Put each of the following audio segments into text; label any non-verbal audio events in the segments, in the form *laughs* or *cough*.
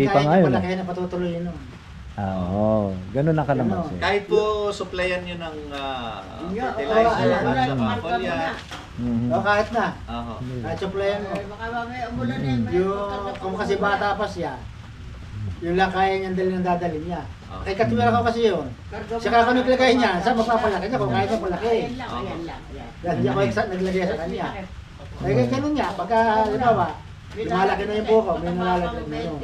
Lumuti pa kaya nga niya yun. pala eh. kaya na patutuloy yun. oh. Ah, Oo, ganun ang kalamansi. Kahit po supplyan nyo ng ah, Yun nga, fertilizer oo, at wala, saka marka mo foliar. na. Mhm. O kahit na, Aha. kahit supplyan mo. Eh, baka mamaya umulan eh. may Yung, kung kasi bata pa siya, yun lang kaya niyang dalhin ng dadalhin niya. Ah. Kay katiwala ko kasi yun. Karga mo Saka ako na- naglagay niya, saan magpapalaki niya kung kaya niya palaki. Ayan lang, ayan lang. ayan. Dahil hindi ako exact naglagay sa kanya. Eh, kaya ganun niya, pagka, halimbawa, lumalaki na yung buko, may nalalagay na yun.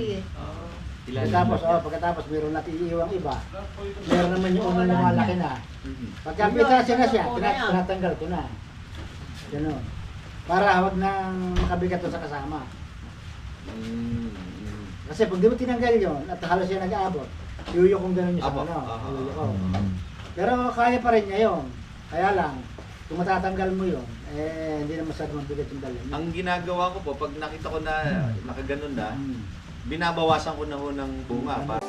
Ilan? Pagkatapos, oh, pagkatapos mayroon natin iiwang iba. Meron naman yung unang lumalaki na. Pagka pitasya na siya, tina- tinatanggal ko na. Ganun. Para huwag nang makabigat doon sa kasama. Mm, mm. Kasi pag di mo tinanggal yun, at halos siya nag-aabot, yuyo kong ganun yung sa ano. Mhm. Pero kaya pa rin niya yun. Kaya lang, kung matatanggal mo yun, eh, hindi na masyadong mabigat yung dala. Ang ginagawa ko po, pag nakita ko na nakaganon na, Hmm. binabawasan ko na ho ng bunga. Para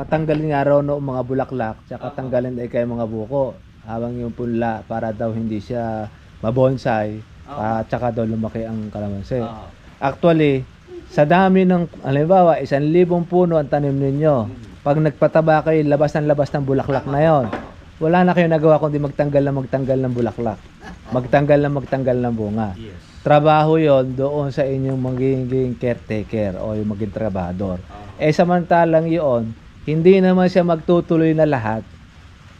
Patanggalin nga raw no mga bulaklak, tsaka tanggalin ay kay mga buko. Habang yung punla para daw hindi siya mabonsai, Ah. at tsaka daw lumaki ang kalamansi. Ah. Actually, sa dami ng, halimbawa, isang libong puno ang tanim ninyo. Pag nagpataba kayo, labas ng labas ng bulaklak na yon. Wala na kayo nagawa kundi magtanggal na magtanggal ng bulaklak. *laughs* Magtanggal na magtanggal ng bunga. Yes. Trabaho yon doon sa inyong magiging caretaker o yung maging trabador. Ah. Eh samantalang yon, hindi naman siya magtutuloy na lahat.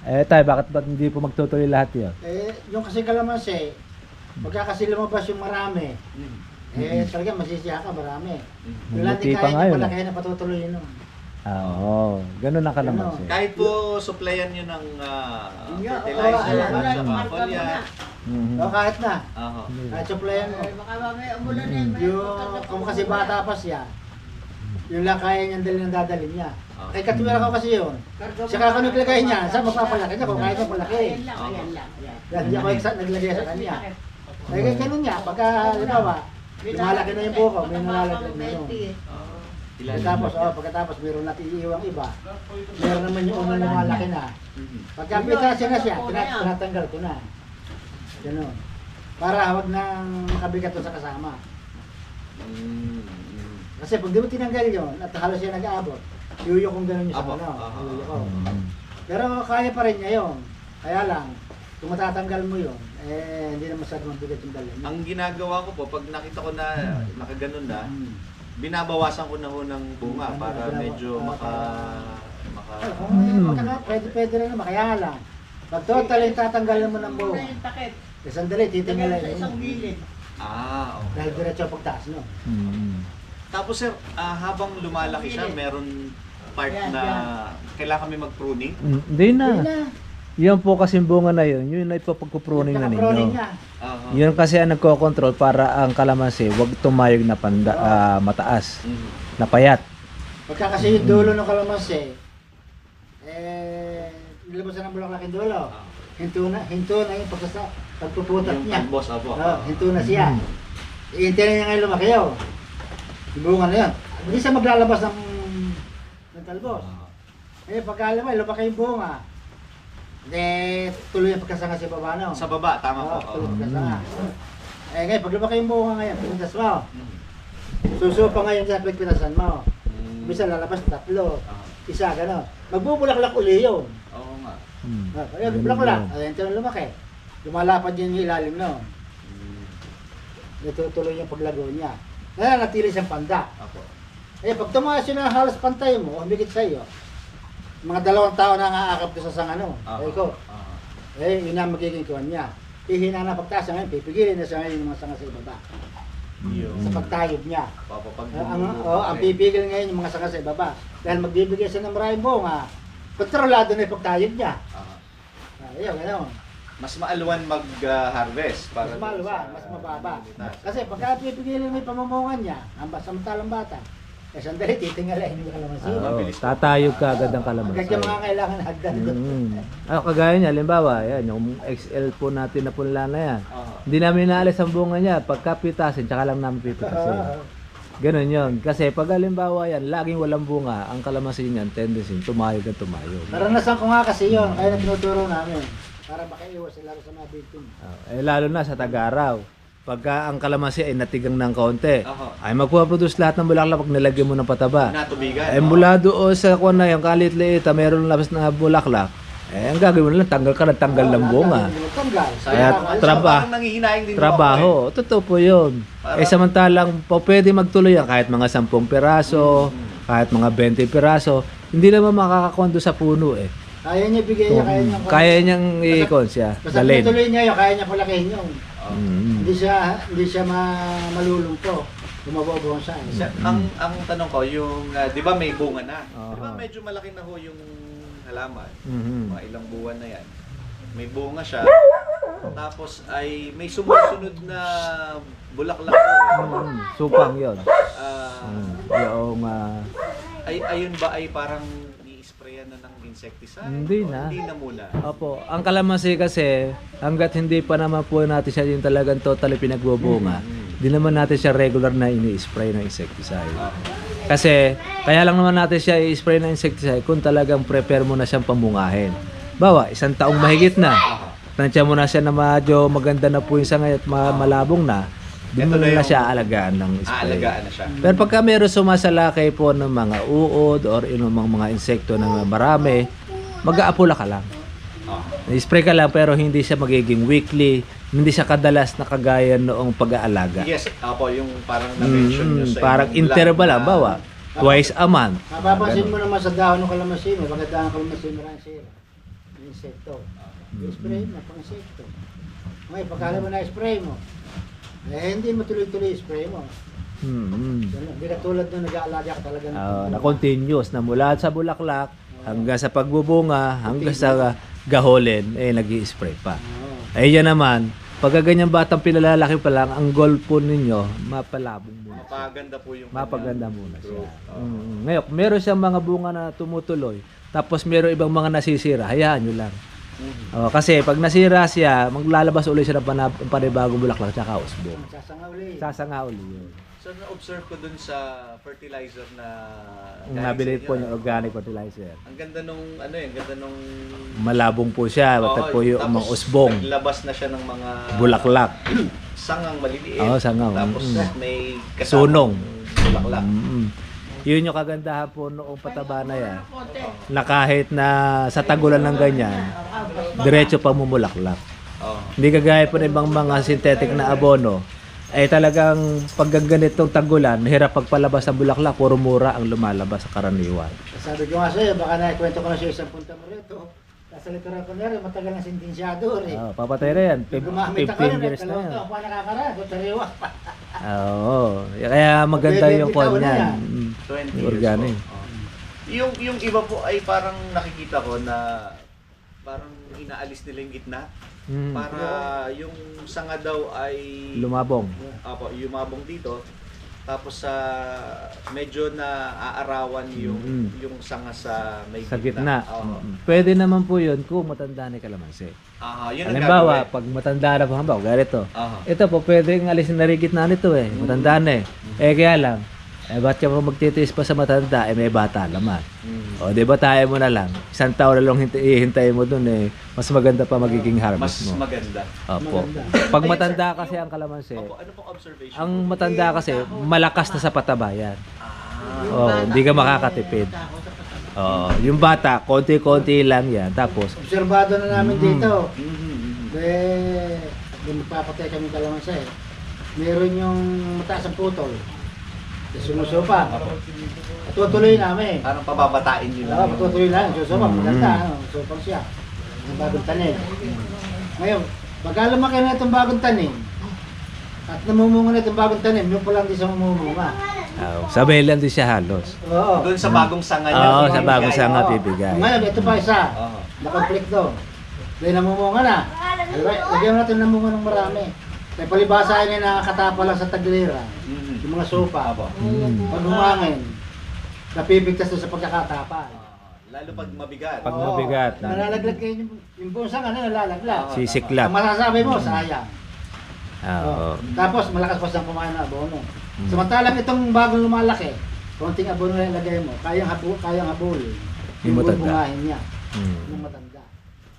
Eh tayo, bakit ba't hindi po magtutuloy lahat yon? Eh, yung kasi kalamansi, pagka kasi lumabas yung marami, Mm. eh, talaga masisiya ka marami. Mm. Yung lang di pa kaya nga niya yun, pala kaya na patutuloy yun. oh. Ah, Oo, ganun ang kalamansi. Kahit po supplyan nyo ng ah, Yun nga, fertilizer oo, at wala, saka marka mo na. Mhm. O kahit na, Aha. kahit supplyan mo. Eh, baka mamaya umulan eh. may Yung, kung kasi bata pa siya, yun lang kaya niyang dalhin ng dadalhin niya. Ah. Kay katiwala ko kasi yun. Saka ako na- naglagay niya, saan magpapalaki niya kung kaya niya palaki. Ayan lang, ayan lang. ayan. Dahil hindi ako exact naglagay sa kanya. Eh, kaya ganun niya, pagka, halimbawa, lumalaki na yung buko, may nalalagay na yun. Ilan? Pagkatapos, oh, pagkatapos mayroon natin iiwang iba. Meron naman yung unang lumalaki na. Mhm. Pagka pitasya na siya, tina- tinatanggal ko na. Ganun. Para huwag nang makabigat sa kasama. Mm. Kasi pag di mo tinanggal yun, at halos siya nag-aabot, yuyo kong ganun yung sa Apo, ano. aha. yuyo ko. Mhm. Pero kaya pa rin niya yun. Kaya lang, kung matatanggal mo yun, eh, hindi na masyadong mabigat yung dala niya. Ang ginagawa ko po, pag nakita ko na nakaganon na, Hmm. binabawasan ko na ho ng bunga para Binabawa- medyo maka... maka Ay, kung eh, magkaka, pwede, pwede rin naman, kaya lang. Pag total yung tatanggalin mo ng buo, Una yung takip. eh, sandali, titingnan Sa isang gilid. ah, okay. Dahil diretso ang pagtaas, no? Mhm. Tapos sir, ah, habang lumalaki siya, meron part Yan, na kailangan kami mag-pruning. Mm, Hindi na. Yun na. Yan po kasi bunga na yun, yun na ipapagpupruning na Nakaproning ninyo. niya. Aha. Yun kasi ang nagko-control para ang kalamansi wag tumayog na panda, ah, mataas, Mhm. na payat. Pagka kasi yung dulo ng kalamansi, eh, nilabas na ng bulaklak yung dulo. Ah. Hinto na, hinto na yung pagsasa, pagpuputat Yung niya. boss apo. Oh, hinto na siya. Iintay na niya ngayon lumaki yun. Bunga na yun. Hindi siya maglalabas ng, ng talbos. Ah. Eh, pagka lumaki, lumaki yung bunga. Eh, tuloy ang pagkasanga sa baba no? Sa baba, tama po. Oo, tuloy ang pagkasanga. Eh, ngayon, pag lumaki yung bunga ngayon, pintas mo. Susupa ngayon sa pagpinasan mo. Bisa lalabas tatlo. Ah. Isa, gano'n. Magbubulaklak uli yun. Oo nga. Hmm. Ah, Kaya bulaklak. Ayan, ito na lumaki. Lumalapad yun yung ilalim no. Mm. Natutuloy yung paglago niya. Nananatili siyang panda. Apo. Eh, pag tumaas yun na halos pantay mo, o higit sa iyo, mga dalawang tao na nga akap ko sa sang ano. Aha. Eh, ko, Aha. eh, yun na magiging kuwan niya. Ihina na pagtaas niya ngayon, pipigilin na siya ngayon yung mga sanga sa ibaba. Yun. Sa pagtayog niya. Papapag Ah, ang, oh, ang pipigil ngayon yung mga sanga sa ibaba. Dahil magbibigay siya ng maraming bunga, kontrolado na yung pagtayog niya. Aha. Ah, yun, ano. Mas maalwan mag-harvest para Mas sa- mas mababa. Kasi pagka pipigilin mo yung pamumungan niya, ang samantalang bata, eh sandali, titingalain mo kalamansi. Oo, mabilis po. tatayog ka agad ang kalamansi. Hanggang yung mga kailangan hagdan doon. Mm. Ano, kagaya niya, halimbawa, yan, yung XL po natin na punla na yan. Aha. Hindi namin naalis ang bunga niya. Pagka pitasin, tsaka lang namin pipitasin. Ah, Ganun yun. Kasi pag halimbawa yan, laging walang bunga, ang kalamansi niyan, tendency, tumayog at tumayog. Naranasan ko nga kasi yun, kaya na tinuturo namin. Para makaiwas sila sa mga victim. Oh, eh, lalo na sa tag-araw. Pagka ang kalamansi ay natigang ng kaunti, Aha. ay magpuproduce lahat ng bulaklak pag nilagyan mo ng pataba. Natubigan. Eh mula doon sa kuwan na yung kalit-liit, ah, meron labas na bulaklak, eh ang gagawin mo lang, tanggal ka ng tanggal ng bunga. Tanggal. Kaya traba- Trabaho, totoo po yun. Para- Eh samantalang po pwede magtuloy yan kahit mga 10 piraso, kahit mga 20 piraso, hindi naman makakakuha doon sa puno eh. Kaya niya bigay niya, kaya niya. Kaya niyang i-con siya, Basta dalhin. tuloy niya yun, kaya niya palakihin yun. Mm. Hindi siya, hindi siya ma malulumpo. Kumabobo ang saan. Sa- ang ang tanong ko, yung, ah, di ba may bunga na? Di ba medyo malaki na ho yung halaman? Mhm. Mga ilang buwan na yan. May bunga siya. Tapos ay may sumusunod na bulaklak po. Mm, Supang yun. Ah, Mm. Yung ah, ay ayun ba ay parang insecticide? Hindi O na. Hindi na muna. Opo, ang kalamansi kasi, hanggat hindi pa naman po natin siya yung talagang totally pinagbubunga, di naman natin siya regular na ini-spray ng insecticide. Kasi, kaya lang naman natin siya i-spray ng insecticide kung talagang prepare mo na siyang pamungahin. Bawa, isang taong mahigit na, tansya mo na siya na medyo maganda na po yung sangay at ma- malabong na, doon Ito na na, yung- siya alagaan ng spray. Aalagaan na siya. Pero pagka meron sumasalakay po ng mga uod or inumang mga insekto na marami, mag-aapula ka lang. Ah. I-spray ka lang pero hindi siya magiging weekly, hindi siya kadalas na kagaya noong pag-aalaga. Yes, apo, yung parang na-mention nyo Mm, sa parang inyong interval vlog lang, bawa, twice a month. Mapapansin mo naman sa dahon ng kalamansi, may magandang kalamansi maraming sira. May insekto. I-spray mo, pang insekto. Ngayon, pagkala mo na spray mo, eh hindi mo tuloy-tuloy spray mo. Mm, lang. Hindi ka tulad nung nag-aalaga ka talaga. Ah, na bunga. continuous na mula sa bulaklak hanggang sa pagbubunga, hanggang sa gaholin, eh nag spray pa. Oo. Eh yan naman, pagka ganyang batang pinalalaki pa lang, ang goal po ninyo, mapalabong muna. Mapaganda po yung Mapaganda kanyang muna siya. Oo. Mm, Ngayon, meron siyang mga bunga na tumutuloy, tapos meron ibang mga nasisira, hayaan nyo lang. Oh, kasi pag nasira siya, maglalabas ulit siya ng panab- panibagong bulaklak tsaka usbong. Sasanga uli. Sasanga uli yun. So na-observe ko dun sa fertilizer na Ang nabili po inyo, yung organic fertilizer. Ang ganda nung ano eh, ang ganda nung Malabong po siya, basta po yung mga usbong, Naglabas na siya ng mga bulaklak. *clears throat* sangang maliliit. Oo, sangaw. Tapos Mm. may Sunong. bulaklak. Mm. Yun yung kagandahan po noong pataba na yan. Na kahit na sa tagulan ng ganyan, diretso pa mumulaklak. Hindi kagaya po ng ibang mga synthetic na abono, ay talagang pag ganitong tagulan, hirap pagpalabas ng bulaklak, puro mura ang lumalabas sa karaniwan. Sabi ko nga sa'yo, baka naikwento ko na sa'yo isang punta mo rito. Nasa likuran ko na rin, matagal na sintinsyado rin. Oh, papatay na yan, Fif- Gumamit ako 15 rin, years na yan. pa nakakaraan, kung sariwa pa. Oo, kaya maganda Pwede yung bitaw kon na niyan. yan. Mm. 20 years Organic. po. Yung yung iba po ay parang nakikita ko na parang inaalis nila yung gitna Mm. para yung sanga daw ay Lumabong. Apo, yumabong dito. Tapos sa medyo na aarawan yung Mm. yung sanga sa may Sa gitna. Oo. Mm. Pwede naman po yun kung matanda na kalamansi. Aha, yun ang Halimbawa, pag matanda na po, halimbawa, ganito. Aha. Ito po, pwedeng alisin na rin gitna nito eh. Matanda na eh. Eh, kaya lang, eh, ba't ka mo magtitiis pa sa matanda? Eh, may bata naman. Mm. O, di ba tayo mo na lang? Isang taon na lang hintay, ihintayin mo dun eh. Mas maganda pa magiging Mas harvest mo. maganda. Opo. Maganda. Ayun, matanda kasi ang kalamansi, Opo, ano pong observation? ang matanda kasi, malakas na sa patabayan. Ah. Oo, hindi ka makakatipid. Oo, yung bata, konti-konti lang yan. Tapos, Obserbado na namin Mm. dito. Mhm, mhm. Eh, kung magpapatay kami kalamansa eh. Meron yung mataas ang putol. Eh, Sumusupa. At tutuloy namin. Parang pababatain yun Oo, lang. patutuloy namin. Susupa, Mm. maganda. Ano, supang siya. Ang bagong tanim. Ngayon, pagka lumaki na itong bagong tanim, at namumunga na itong bagong tanim, yung pa lang di sa mamumunga. oh, sabay lang din siya halos. Oo. Doon sa bagong sanga niya. Oo, yung sa bagong sanga bibigay. Ngayon, ito pa isa. Oo. Na-conflicto. Dahil namumunga na. Lagyan natin namunga ng marami. May palibasa yun na nakakatapa lang sa taglira. Mhm. Yung mga sopa. Apo. Mm. Pag humangin, napipigtas doon sa pagkakatapa. Ah, Lalo pag mabigat. Pag Oo. mabigat. Nalalaglag kayo yung, yung pusang ano, nalalaglag. Sisiklat. Ang masasabi mo, sayang. Oo. Oo. Tapos malakas pa siyang kumain na abono. Samantalang itong bagong lumalaki, konting abono na ilagay mo, kayang habo, kayang habulin. Yung matanda. bubungahin niya, Mm. yung matanda.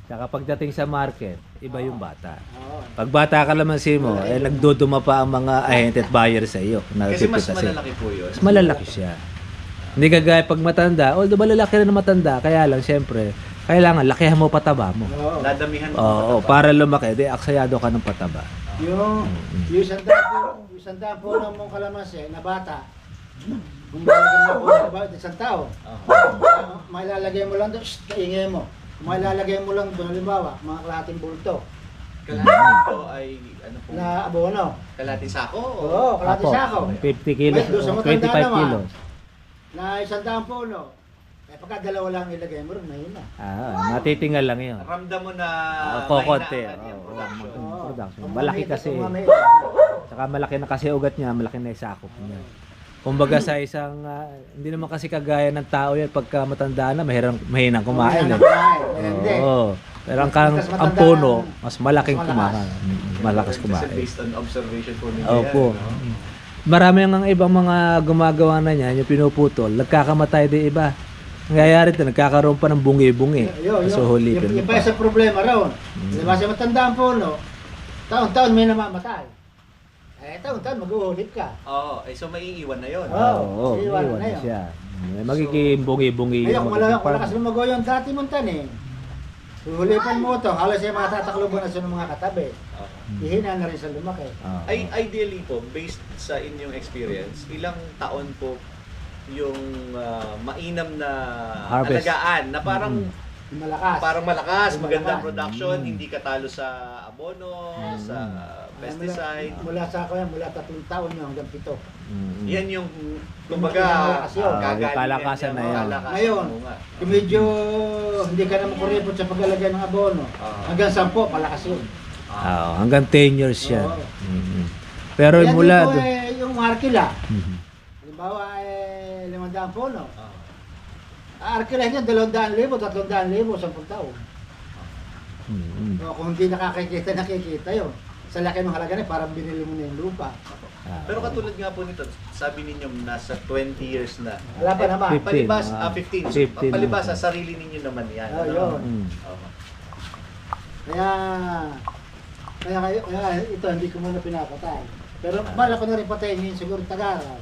Saka pagdating sa market, iba yung bata. Pag bata ka lamansin mo, eh nagduduma pa ang mga ahente at buyer sa iyo. Kasi mas malalaki po yun. Mas malalaki siya. Hindi kagaya pag matanda, although malalaki rin na matanda, kaya lang siyempre, kailangan lakihan mo pataba mo. Oo. Dadamihan mo. Oo, mataba. para lumaki, di aksayado ka ng pataba. Yung, yung sanda po, yung sanda po ng mong kalamansi na bata, kung lalagyan mo po isang tao, Oo. mailalagay mo lang doon, shh, kaingay mo. Kung mailalagay mo lang doon, halimbawa, mga kalahating bulto Kalahati po ay ano po? na abono. Kalahati sako? o- Oo, kalahati Apo, sako. 50 kilos, May doon sa matanda 25 naman. kilos. Na isang daang puno. Eh, pagka dalawa lang ilagay mo rin, mahina. Ah, matitingal lang yun. Ramdam mo na Ah, kokonti. mahinaan yung Oo, production. oo. Production. Malaki kasi. kung mamita. Saka malaki na kasi ugat niya, malaki na yung sakop niya. Kumbaga sa isang, ah, hindi naman kasi kagaya ng tao yan, pagka matanda na, mahirang, mahinang kumain. Eh. Eh, Hindi. Oo. Pero ang, kang, Mas ang puno, ang- mas malaking mas malakas. kumain. Mm, Malakas Kasi kumain. based on observation po ninyo Opo. yan, no? Marami ang ibang mga gumagawa na niyan, yung pinuputol, nagkakamatay din iba. Nangyayari ito, nagkakaroon pa ng bungi-bungi. Yun, So, hulipin yung, yung pa. pa sa problema raw. Mm. Diba sa matanda ang puno, taon-taon may namamatay. Eh, taon-taon mag-uhulip ka. Oo, eh, so maiiwan na yun. Oo. Oh, iiwan iwan na na yun. siya. May magiging bungi-bungi. Yung kung wala, wala kasi lumago yung dati mong tanim. Huhulipan mo ito, halos yung mga tatakluban na sa mga katabi. Oo. Ihina na rin sa lumaki. Oo. Ay, ideally po, based sa inyong experience, ilang taon po yung ah, mainam na Harvest. alagaan na parang Yung malakas. parang malakas, Yung magandang malakas. production, Mm. hindi katalo sa abono, sa pesticide. Mula, mula sa ako yan, mula tatlong taon yun hanggang pito. Mm. Yan yung kumbaga malakas yun. Ah, yung kalakasan na yan. kalakasan Ngayon. Kung medyo hindi ka na makuripot sa paglalagay ng abono, Ah. hanggang sampo, malakas yun. Oo, hanggang 10 years yan. Oo. Mhm. Pero Yan mula dito doon. eh, yung markila, Mhm. halimbawa eh, limandaan puno. Ah. Arkila niya, dalawang libo, tatlong libo, sampung taon. Mhm. So, kung hindi nakakikita, nakikita yun. Sa laki ng halaga niya, parang binili mo na yung lupa. Ah, Pero katulad nga po nito, sabi ninyo nasa 20 years na. Wala pa naman. 15, Palibas, ah, 15. 15 palibas sa sarili ninyo naman yan. Oh, ano? yun. Mhm. Oo. Kaya, kaya, kaya, kaya ito, hindi ko muna pinapatay. Pero bala ko na rin patayin yun siguro tagaraw.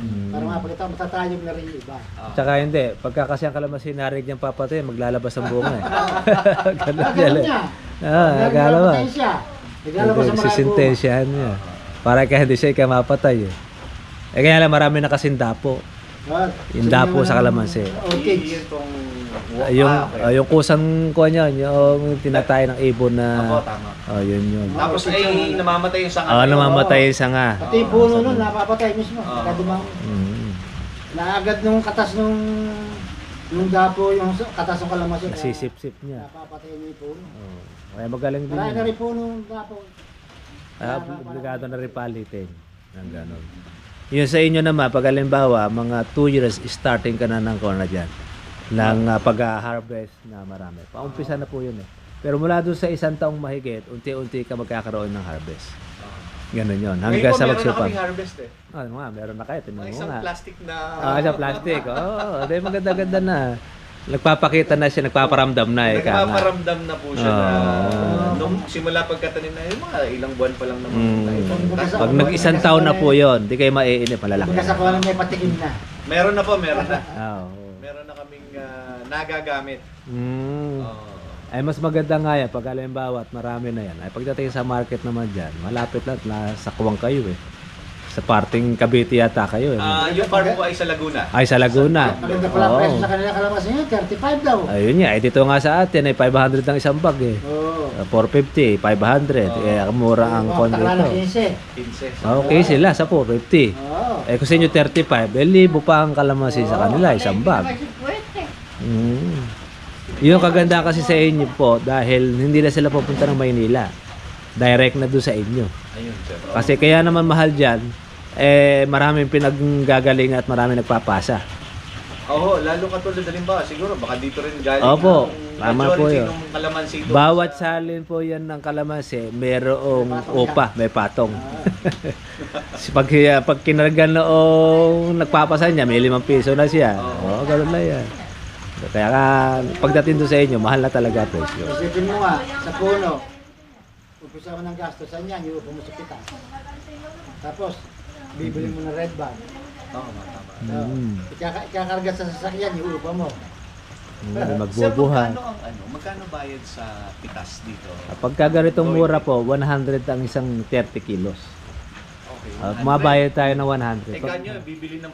Mhm. Para mapalitan, matatayog na rin yung iba. Ah. Tsaka hindi, pagka kasi ang kalamansi narig niyang papatay, maglalabas ang bunga eh. *laughs* Ganun Ah, ganun eh. niya. Ah, nagalabas. Naglalabas siya. Naglalabas sa mga Sisintensyahan niya. Para kaya hindi siya ikamapatay eh. Eh kaya lang marami na kasing dapo. Ah, Yung dapo sa kalamansi. Orchids. Yun Ah, yung, Ah, okay. ah, yung kusang ko niya, yung tinatay ng ibon Ako, na... tama. Oh, yun yun. Tapos ay namamatay yung sanga. Ah, niyo. namamatay yung sanga. Pati yung puno nun, napapatay mismo. Oo. Kadumang, Mm. naagad nung katas nung nung dapo, yung katas ng kalamansi. kaya Nasisip-sip niya. Napapatay niya yung puno. Oh. Kaya magaling din Marami na yun. rin puno ng dapo. Ah, obligado na rin palitin. Ng ganon. Yun sa inyo naman, pag halimbawa, mga 2 years, starting ka na ng corner dyan. Ng ah, pag-harvest na marami. Paumpisa na po yun eh. Pero mula doon sa isang taong mahigit, unti-unti ka magkakaroon ng harvest. Ganon yun. Ngayon Hanggang po, sa meron na magsupang. kaming harvest eh. Ah, ano nga, meron na kayo. Tingnan Mga mo isang nga. plastic na... Ah, sa plastic. Oo, oh, di maganda-ganda na. Nagpapakita na siya, nagpaparamdam na eh. Nagpaparamdam na po siya na Oo. nung simula pagkatanim na yun, mga ilang buwan pa lang naman. Mm. Pag nag-isang taon na po yon, di kayo maiinip, malalaki. Pagka sa kuha may patikim na. Meron na po, meron na. Ah, oo. Na ah, nagagamit. Mm. Oo. Ay mas maganda nga yan pag halimbawa at marami na yan. Ay pagdating sa market naman dyan, malapit lang na sa kuwang kayo eh. Sa parting Cavite yata kayo eh. Ah, yung farm po ay sa Laguna. Ay sa Laguna. Maganda pala ang Oo. presyo sa kanila kalamansi niya, 35 daw. Ayun nga, eh, dito nga sa atin ay 500 ang isang bag eh. Oo. Uh, 450, 500. Oo. Eh, mura ang Oo, kon takla ng dito. 15. 15. Okay sila sa 450. Oo. Eh kung sa inyo 35, eh libo pa ang kalamansi sa kanila, isang bag. Mm. Yung kaganda kasi sa inyo po dahil hindi na sila pupunta ng Maynila. Direct na doon sa inyo. Ayun, sir. Kasi kaya naman mahal dyan, eh maraming pinaggagaling at maraming nagpapasa. Oo, lalo katulad halimbawa, siguro baka dito rin galing Opo, ang tama po majority yun. ng kalamansi doon Bawat sa- salin po yan ng kalamansi, merong upa, may patong. *laughs* Si pag, pag kinargan noong nagpapasan niya, may limang piso na siya. Oo, ganun na yan. Kaya ka, pagdating doon sa inyo, mahal na talaga presyo. Isipin mo nga, sa puno, umpisa mo ng gastosan yan, yung upo mo sa pitas. Tapos, bibili mo ng red bag. Oo, tama. Mm. Ikaka- ikakarga sa sasakyan, yung upa mo. Mm, Sir, magbubuhat. magkano ang ano, magkano bayad sa pitas dito? Pagka ganitong mura po, 100 ang isang 30 kilos. Okay. Uh, 100. mabayad tayo ng 100. Eh, kanyo, bibili ng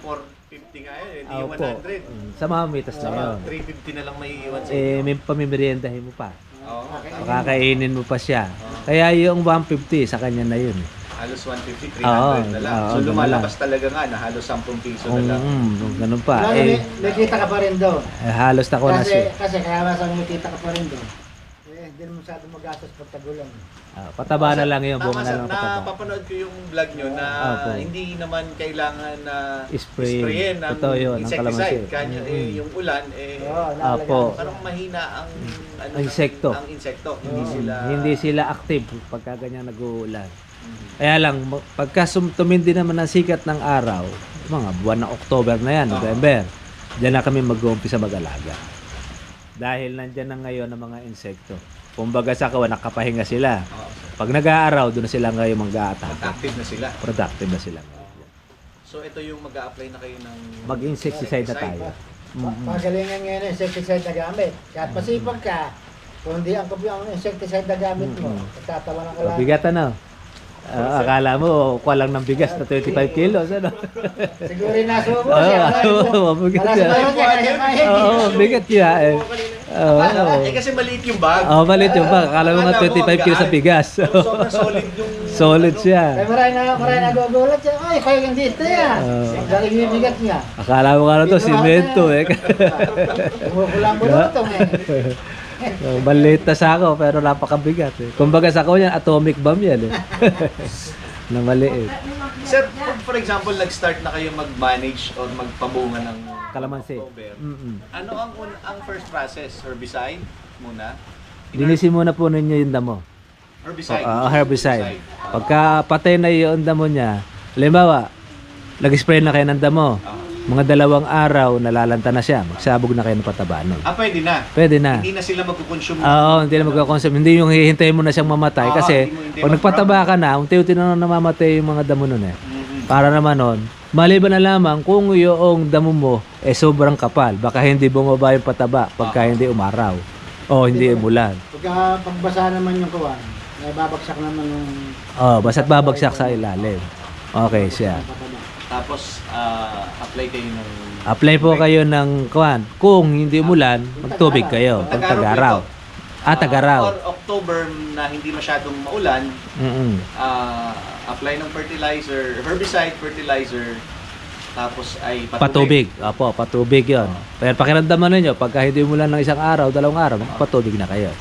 450 nga yun, hindi yung Opo. 100. Mm, Sa mga mitas na yun. 350 na lang may iiwan sa Eh, inyo. may pamimeriendahin mo pa. Oo, tama. Makakainin mo pa siya. Kaya yung 150 sa kanya na yun. halos 150, 300 Oo, na lang. oo, so ganun lumalabas talaga nga na halos 10 piso na lang. mm, ganun pa. Lalo, Eh, may, may kita ka pa rin doon. eh, halos na ko na Kasi, siya. kasi kaya masang may kita ka pa rin doon. Hindi mo masyado magastos pag tagulan. Ah, pataba na lang yun. Tama Bunga na sir, lang pataba. napapanood ko yung vlog nyo na Opo. hindi naman kailangan na Spray. sprayin ng Totoo yun, ang insecticide. kalamansi. Kanya, eh, Mm. yung ulan, eh, Oo, Apo. parang mahina ang, ano, Ang insekto. Ang insekto. Hindi Oo. sila... Hindi sila active pagka ganyan nag-uulan. Mhm. Kaya lang, ma- pagka sum- tumindi naman ang sikat ng araw, mga buwan ng October na yan, Oo. November, diyan na kami mag-uumpisa mag-alaga. Dahil nandyan na ngayon ang mga insekto. Kumbaga sa kawan, nakapahinga sila. Oo, sir. Pag nag-aaraw, doon na sila ngayon mag-aatake. Active na sila. Productive na sila. So ito yung mag apply na kayo ng... Mag-insecticide na tayo. Pa- Pagalingan ngayon ang insecticide na gamit. Kahit pasipag ka, kung hindi ang kabi ang insecticide na gamit mo, Mm. tatawanan ka So, lang. bigat ano? Ah, akala mo, kuha lang ng bigas na 25 kilos, ano? Siguro yung nasubo *laughs* Oo, siya. oo, mabigat Wala siya. sa bayo niya, kaya. Oo, bigat siya eh. Oo. Eh kasi maliit yung bag. Oh, malit yung bag. Akala mo nga 25 kilos sa bigas. So, sobrang solid yung... *laughs* Solid ano, siya. Kaya maray na, maray na gugulat siya. Ay, kaya yung dito yan. Ang galing yung bigat niya. Akala mo nga na to, simento eh. *laughs* Kumukulang bulutong eh. So, maliit na sako pero napakabigat eh. Kumbaga sako yan, atomic bomb yan eh. *laughs* na maliit. Sir, kung for example, nag-start na kayo mag-manage or magpabunga ng Kalamansi. October, Mm-mm. ano ang un- ang first process? Herbicide muna? Linisin muna po ninyo yung damo. Herbicide. Ah, herbicide. Pagka patay na yung damo niya, halimbawa, nag-spray na kayo ng damo. Ah. Mga dalawang araw, nalalanta na siya. Magsabog na kayo ng pataba nun. Ah, pwede na. Pwede na. Hindi na sila magkukonsume. Oo, hindi na magkakonsume. Hindi yung hihintayin mo na siyang mamatay. Oo, Kasi hindi mo hintay pag nagpataba ka na, unti-unti na namamatay yung mga damo nun eh. Mhm. Para naman nun, maliban na lamang kung yung damo mo eh sobrang kapal. Baka hindi bumaba yung pataba pagka hindi umaraw. O hindi umulan. Pagka pagbasa naman yung kawan, may babagsak naman yung... Oh, basta't babagsak sa ilalim. Okay siya. Tapos, ah, apply kayo ng... Apply po kayo ng kwan. Kung hindi umulan, magtubig kayo. Pag tagaraw. Ah, tagaraw. or October na hindi masyadong maulan, Mm-mm. ah, apply ng fertilizer, herbicide, fertilizer, tapos ay Patubig. Opo, patubig yon. Pero pakiramdaman ninyo, pagka hindi umulan ng isang araw, dalawang araw, patubig na kayo.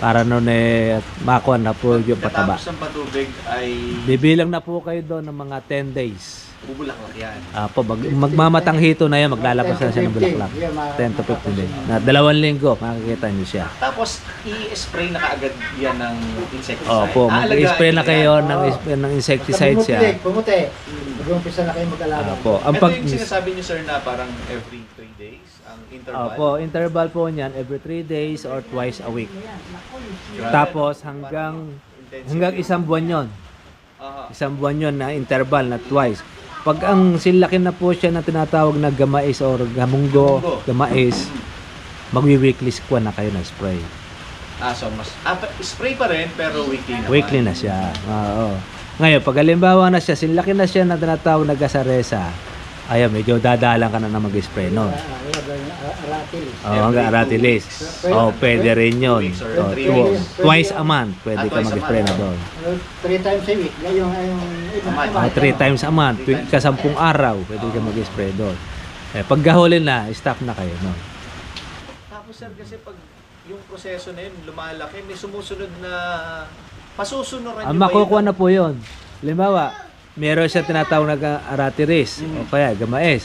Para nun eh, makuha na po yung pataba. Katapos ng patubig ay Bibilang na po kayo doon ng mga 10 days. bubulaklak yan. Apo, mag, magmamatang hito na yan, maglalabas na siya ng bulaklak. 10 to 15 days. Na dalawang linggo, makikita niyo siya. Tapos, i-spray na kaagad yan ng insecticide. Opo, mag-spray na kayo yan. ng, ng insecticide siya. Pumuti, mag-umpisa na kayo mag-alaga. Opo, ang Ito pag... yung sinasabi niyo sir na parang every 3 days ang interval. Opo, interval po niyan every 3 days or twice a week. Grabe, Tapos hanggang hanggang isang buwan yon. Aha. Isang buwan yon na interval na twice. Pag ang silakin na po siya na tinatawag na gamais or gamunggo, Gamunggo. gamais, magwi-weekly squan na kayo ng spray. Ah, so mas ah, pa- spray pa rin pero weekly naman. Weekly na siya. Oo. Ngayon, pag halimbawa na siya, silaki na siya na tinatawag na gasaresa, ayun, medyo dadalang ka na na mag-spray noon. Aratilis. Oh, hanggang aratilis. Oh, pwede rin yun. Oh, twice a month, pwede Ah, ka mag-spray na doon. Three times a week. Yung, yung. Oh, three times a month, a kasampung araw, pwede ka mag-spray doon. Eh, pag gahulin na, stop na kayo. No? Tapos sir, kasi pag yung proseso na yun lumalaki, may sumusunod na pasusunuran Ang niyo ba makukuha yun? na po yun. Halimbawa, meron siya tinatawag na aratiris Mm. o kaya gamaes.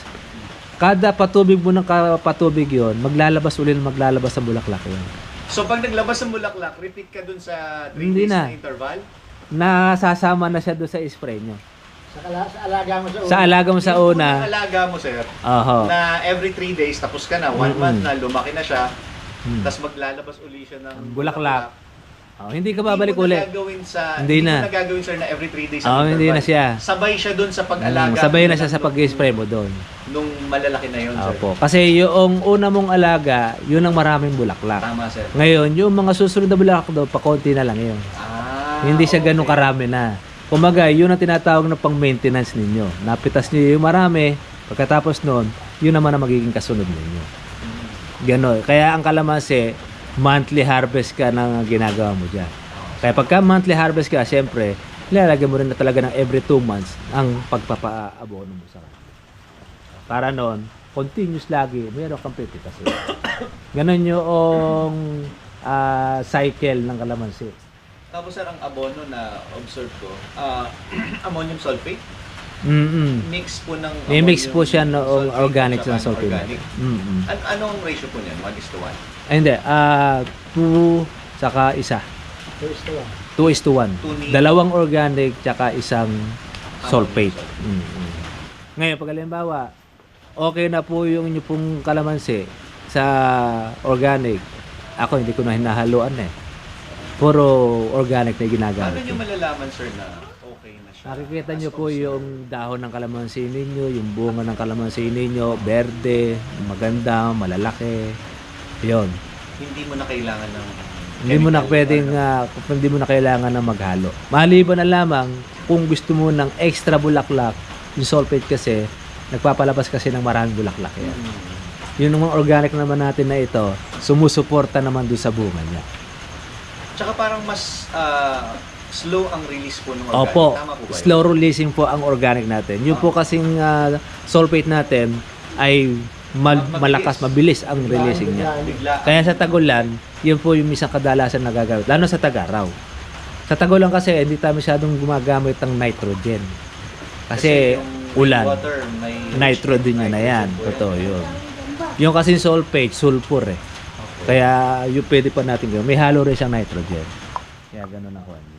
Kada patubig mo ng patubig yon, maglalabas uli ng maglalabas sa bulaklak yun. So pag naglabas ng bulaklak, repeat ka dun sa 3 Hindi days na. na interval? Nasasama na siya doon sa spray nyo. Sa, kala, sa alaga mo sa una. Sa alaga mo sa Yung unang una, alaga mo, sir, oho. na every 3 days, tapos ka na, 1 Mm-mm. month na, lumaki na siya, Hmm. tapos maglalabas uli siya ng Bulaklak. Oh, hindi ka babalik Hindi mo uli. na gagawin sa, Hindi hindi, na. na gagawin, sir, na every 3 days Oh, hindi na siya. Sabay siya dun sa Mm, pag-alaga. sabay na siya sa pag-spray mo doon. Nung malalaki na yun, sir. Opo. Kasi yung una mong alaga, yun ang maraming bulaklak. Tama, sir. Ngayon, yung mga susunod na bulaklak daw, pakonti na lang yun. Ah, Hindi siya ganun okay. karami na. Kumaga, yun ang tinatawag na pang-maintenance ninyo. Napitas niyo yung marami, pagkatapos nun, yun naman ang magiging kasunod ninyo. Ganon. Kaya ang kalamansi, monthly harvest ka na ginagawa mo dyan. Kaya pagka monthly harvest ka, siyempre, nilalagyan mo rin na talaga ng every 2 months ang pagpapaabono mo sa kanya. Para noon, continuous lagi, mayroon kang pipitasin. *coughs* Ganon yung ah, cycle ng kalamansi. Tapos, sir, ang abono na observe ko, ah, *clears throat* ammonium sulfate, Mm-mm. mix po ng May-mix po ammonium siya ng sulfate organic sa sulfate. organic. Mm-mm. An anong ratio po niyan? 1 is to 1? Ay, hindi. Ah, two, saka isa. First one. Two is to one. Two ni- Dalawang organic, tsaka isang sulfate. sulfate. Mm-mm. Ngayon, pag halimbawa, okay na po yung inyo pong kalamansi sa organic. Ako, hindi ko na hinahaluan eh. Puro organic na Paano ginagamit. niyo ko. malalaman, sir, na okay na siya? Nakikita nyo po yung dahon ng kalamansi ninyo, yung bunga ng kalamansi ninyo, berde, maganda, malalaki. Yon. Hindi mo na kailangan ng Hindi mo na pwedeng ah, hindi mo na kailangan na maghalo. Maliban na lamang kung gusto mo ng extra bulaklak, yung sulfate kasi nagpapalabas kasi ng maraming bulaklak yan. Mm. Yung mga organic naman natin na ito, sumusuporta naman doon sa bunga niya. Tsaka parang mas ah, slow ang release po ng organic. Opo, Tama po ba yun? slow releasing po ang organic natin. Yung po kasing ah, sulfate natin ay mal- malakas, mabilis ang releasing niya. Kaya sa tagulan, yun po yung isang kadalasan na gagawin. Lalo sa tagaraw. Sa tagulan kasi, hindi tayo masyadong gumagamit ng nitrogen. Kasi, ulan. Water, may Nitro din yun na yan. nitrogen Totoo yun. Yung kasi sulfate, sulfur eh. Kaya yung pwede pa natin gawin. May halo rin siyang nitrogen. Kaya ganun ako.